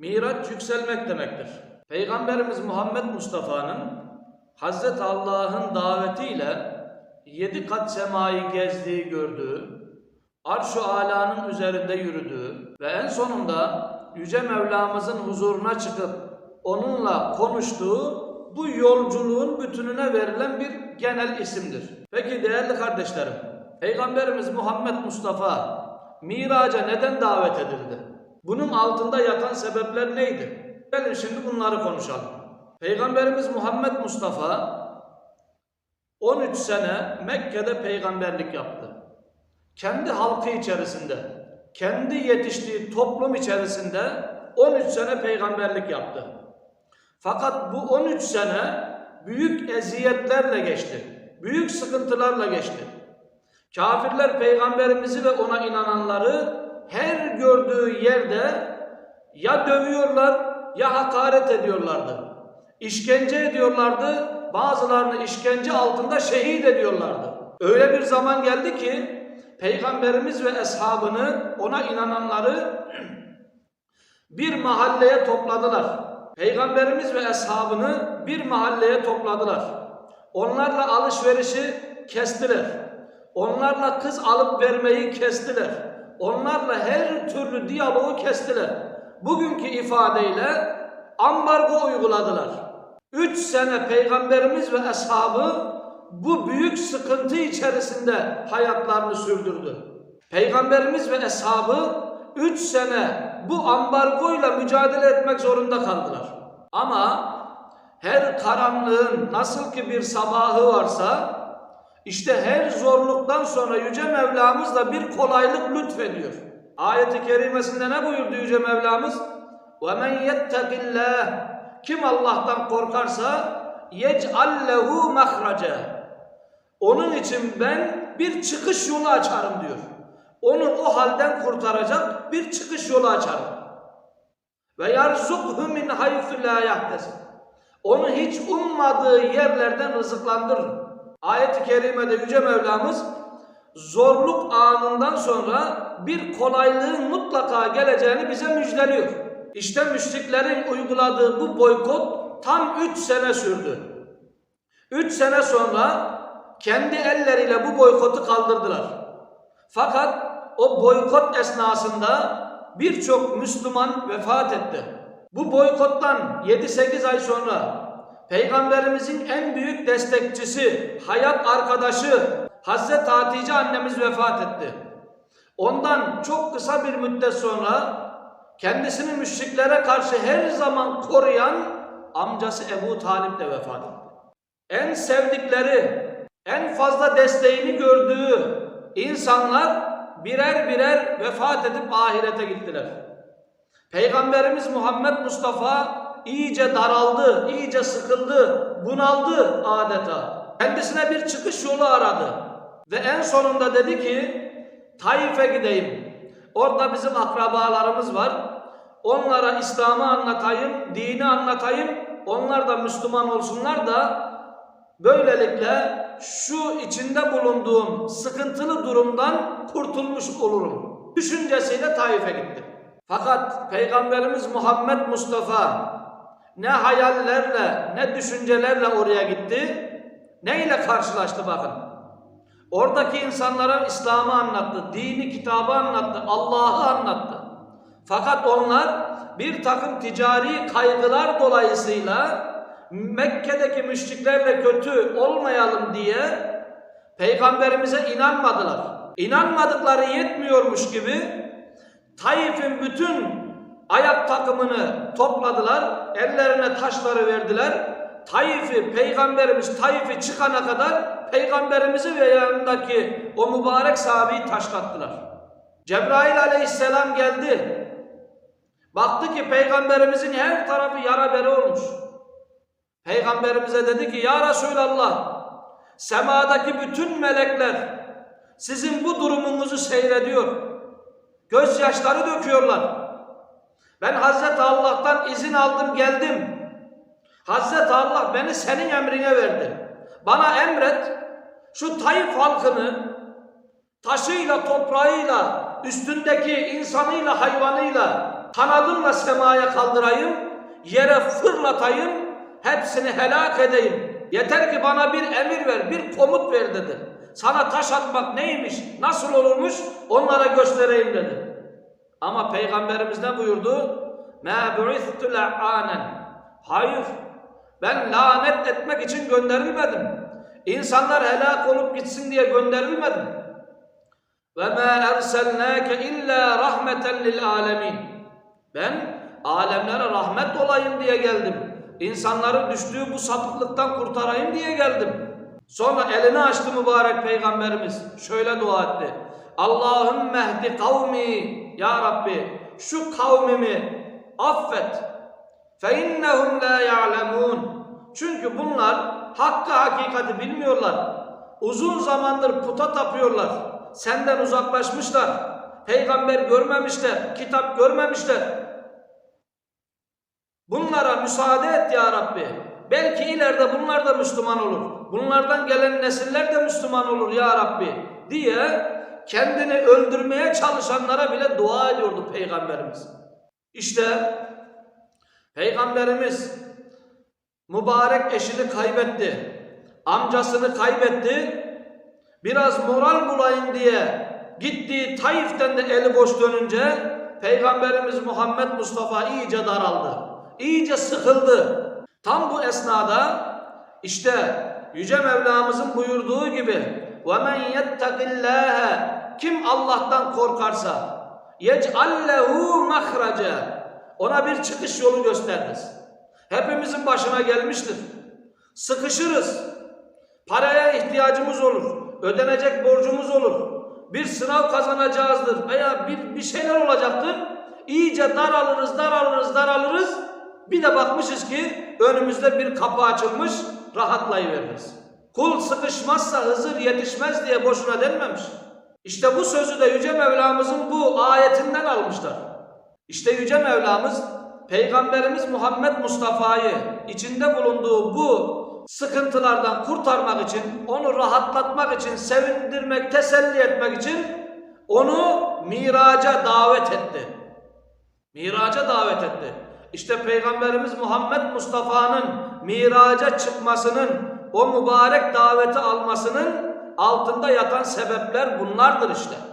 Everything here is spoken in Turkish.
Miraç yükselmek demektir. Peygamberimiz Muhammed Mustafa'nın Hazreti Allah'ın davetiyle yedi kat semayı gezdiği gördüğü, arş-ı alanın üzerinde yürüdüğü ve en sonunda Yüce Mevlamızın huzuruna çıkıp onunla konuştuğu bu yolculuğun bütününe verilen bir genel isimdir. Peki değerli kardeşlerim, Peygamberimiz Muhammed Mustafa Miraç'a neden davet edildi? Bunun altında yatan sebepler neydi? Gelin şimdi bunları konuşalım. Peygamberimiz Muhammed Mustafa 13 sene Mekke'de peygamberlik yaptı. Kendi halkı içerisinde, kendi yetiştiği toplum içerisinde 13 sene peygamberlik yaptı. Fakat bu 13 sene büyük eziyetlerle geçti. Büyük sıkıntılarla geçti. Kafirler peygamberimizi ve ona inananları her gördüğü yerde ya dövüyorlar ya hakaret ediyorlardı. İşkence ediyorlardı. Bazılarını işkence altında şehit ediyorlardı. Öyle bir zaman geldi ki peygamberimiz ve eshabını ona inananları bir mahalleye topladılar. Peygamberimiz ve eshabını bir mahalleye topladılar. Onlarla alışverişi kestiler. Onlarla kız alıp vermeyi kestiler. Onlarla her türlü diyaloğu kestiler. Bugünkü ifadeyle ambargo uyguladılar. Üç sene Peygamberimiz ve eshabı bu büyük sıkıntı içerisinde hayatlarını sürdürdü. Peygamberimiz ve eshabı üç sene bu ambargoyla mücadele etmek zorunda kaldılar. Ama her karanlığın nasıl ki bir sabahı varsa işte her zorluktan sonra Yüce Mevlamız da bir kolaylık lütfediyor. Ayet-i kerimesinde ne buyurdu Yüce Mevlamız? وَمَنْ يَتَّقِ اللّٰهِ Kim Allah'tan korkarsa يَجْعَلْ لَهُ مَخْرَجًا Onun için ben bir çıkış yolu açarım diyor. Onu o halden kurtaracak bir çıkış yolu açarım. Ve yarzukhu min haythu la yahtesib. Onu hiç ummadığı yerlerden rızıklandırır. Ayet-i kerimede Yüce Mevlamız zorluk anından sonra bir kolaylığın mutlaka geleceğini bize müjdeliyor. İşte müşriklerin uyguladığı bu boykot tam 3 sene sürdü. 3 sene sonra kendi elleriyle bu boykotu kaldırdılar. Fakat o boykot esnasında birçok Müslüman vefat etti. Bu boykottan 7-8 ay sonra Peygamberimizin en büyük destekçisi, hayat arkadaşı Hazreti Hatice annemiz vefat etti. Ondan çok kısa bir müddet sonra kendisini müşriklere karşı her zaman koruyan amcası Ebu Talip de vefat etti. En sevdikleri, en fazla desteğini gördüğü insanlar birer birer vefat edip ahirete gittiler. Peygamberimiz Muhammed Mustafa iyice daraldı, iyice sıkıldı, bunaldı adeta. Kendisine bir çıkış yolu aradı. Ve en sonunda dedi ki Taif'e gideyim. Orada bizim akrabalarımız var. Onlara İslam'ı anlatayım, dini anlatayım. Onlar da Müslüman olsunlar da böylelikle şu içinde bulunduğum sıkıntılı durumdan kurtulmuş olurum. Düşüncesiyle Taif'e gitti. Fakat Peygamberimiz Muhammed Mustafa ne hayallerle ne düşüncelerle oraya gitti, ne ile karşılaştı bakın. Oradaki insanlara İslam'ı anlattı, dini kitabı anlattı, Allah'ı anlattı. Fakat onlar bir takım ticari kaygılar dolayısıyla Mekke'deki müşriklerle kötü olmayalım diye peygamberimize inanmadılar. İnanmadıkları yetmiyormuş gibi Taif'in bütün ayak takımını topladılar, ellerine taşları verdiler. Taif'i, peygamberimiz Taif'i çıkana kadar peygamberimizi ve yanındaki o mübarek sahabeyi taşlattılar. Cebrail aleyhisselam geldi. Baktı ki peygamberimizin her tarafı yara bere olmuş. Peygamberimize dedi ki ya Resulallah semadaki bütün melekler sizin bu durumunuzu seyrediyor. Gözyaşları döküyorlar. Ben Hazreti Allah'tan izin aldım geldim. Hazreti Allah beni senin emrine verdi. Bana emret şu Taif halkını taşıyla toprağıyla üstündeki insanıyla hayvanıyla kanadımla semaya kaldırayım, yere fırlatayım, hepsini helak edeyim. Yeter ki bana bir emir ver, bir komut ver dedi. Sana taş atmak neymiş, nasıl olurmuş onlara göstereyim dedi. Ama Peygamberimiz ne buyurdu? مَا بُعِثْتُ لَعَّانًا Hayır, ben lanet etmek için gönderilmedim. İnsanlar helak olup gitsin diye gönderilmedim. وَمَا اَرْسَلْنَاكَ اِلَّا رَحْمَةً لِلْعَالَمِينَ Ben alemlere rahmet olayım diye geldim. İnsanların düştüğü bu sapıklıktan kurtarayım diye geldim. Sonra elini açtı mübarek peygamberimiz. Şöyle dua etti. Allahümme ehdi kavmi. Ya Rabbi şu kavmimi affet. فَاِنَّهُمْ لَا يَعْلَمُونَ Çünkü bunlar hakkı hakikati bilmiyorlar. Uzun zamandır puta tapıyorlar. Senden uzaklaşmışlar. Peygamber görmemişler. Kitap görmemişler. Bunlara müsaade et ya Rabbi. Belki ileride bunlar da Müslüman olur. Bunlardan gelen nesiller de Müslüman olur ya Rabbi diye kendini öldürmeye çalışanlara bile dua ediyordu Peygamberimiz. İşte Peygamberimiz mübarek eşini kaybetti. Amcasını kaybetti. Biraz moral bulayım diye gittiği Taif'ten de eli boş dönünce Peygamberimiz Muhammed Mustafa iyice daraldı. İyice sıkıldı. Tam bu esnada işte Yüce Mevlamızın buyurduğu gibi وَمَنْ يَتَّقِ اللّٰهَ kim Allah'tan korkarsa yec'allehu mahraca ona bir çıkış yolu gösteririz. Hepimizin başına gelmiştir. Sıkışırız. Paraya ihtiyacımız olur. Ödenecek borcumuz olur. Bir sınav kazanacağızdır veya bir, bir şeyler olacaktır. İyice daralırız, daralırız, daralırız. Bir de bakmışız ki önümüzde bir kapı açılmış, rahatlayıveririz. Kul sıkışmazsa Hızır yetişmez diye boşuna denmemiş. İşte bu sözü de Yüce Mevlamızın bu ayetinden almışlar. İşte Yüce Mevlamız Peygamberimiz Muhammed Mustafa'yı içinde bulunduğu bu sıkıntılardan kurtarmak için, onu rahatlatmak için, sevindirmek, teselli etmek için onu miraca davet etti. Miraca davet etti. İşte Peygamberimiz Muhammed Mustafa'nın miraca çıkmasının, o mübarek daveti almasının altında yatan sebepler bunlardır işte.